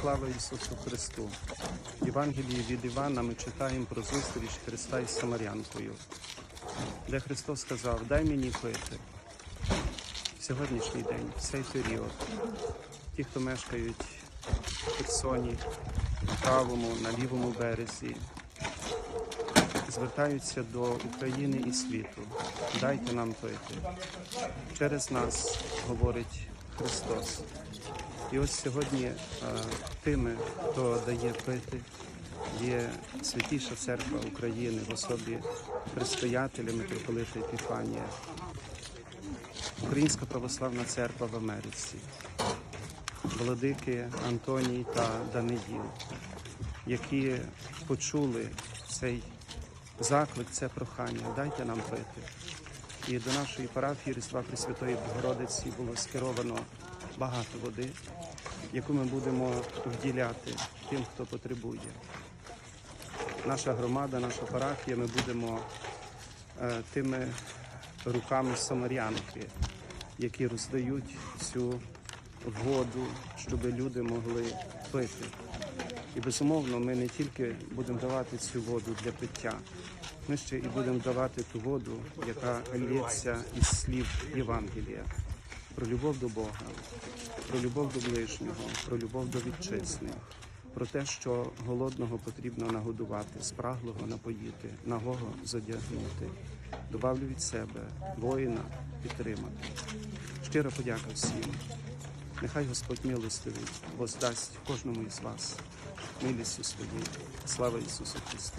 Слава Ісусу Христу! В Євангелії від Івана ми читаємо про зустріч Христа із Самарянкою, де Христос сказав: Дай мені пити. В сьогоднішній день, в цей період, ті, хто мешкають в Херсоні, на правому, на лівому березі, звертаються до України і світу. Дайте нам пити. Через нас говорить Христос. І ось сьогодні е, тими, хто дає пити, є святіша церква України в особі предстоятеля митрополита Епіфанія, Українська православна церква в Америці, владики Антоній та Даниїл, які почули цей заклик, це прохання, дайте нам пити. І до нашої парафії Різдва Пресвятої Богородиці було скеровано багато води, яку ми будемо вділяти тим, хто потребує. Наша громада, наша парафія, ми будемо е, тими руками самарянки, які роздають цю воду, щоб люди могли пити. І безумовно, ми не тільки будемо давати цю воду для пиття, ми ще і будемо давати ту воду, яка лється із слів Євангелія про любов до Бога, про любов до ближнього, про любов до вітчизни, про те, що голодного потрібно нагодувати, спраглого напоїти, нагого задягнути. Добавлю від себе воїна підтримати. Щира подяка всім. Нехай Господь милостивий воздасть кожному із вас милістю своєю. Слава Ісусу Христу!